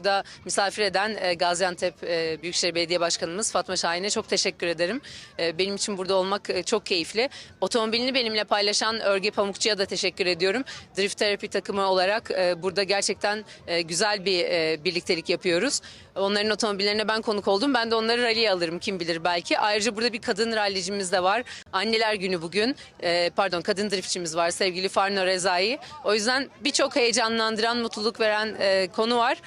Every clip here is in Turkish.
burada misafir eden e, Gaziantep e, Büyükşehir Belediye Başkanımız Fatma Şahin'e çok teşekkür ederim. E, benim için burada olmak çok keyifli. Otomobilini benimle paylaşan Örge Pamukçu'ya da teşekkür ediyorum. Drift terapi takımı olarak burada gerçekten güzel bir birliktelik yapıyoruz. Onların otomobillerine ben konuk oldum. Ben de onları ralliye alırım kim bilir belki. Ayrıca burada bir kadın rallicimiz de var. Anneler günü bugün. Pardon kadın driftçimiz var sevgili Farno Rezai. O yüzden birçok heyecanlandıran, mutluluk veren konu var.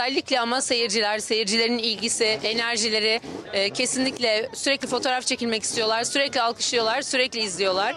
Özellikle ama seyirciler, seyircilerin ilgisi, enerjileri e, kesinlikle sürekli fotoğraf çekilmek istiyorlar. Sürekli alkışlıyorlar, sürekli izliyorlar.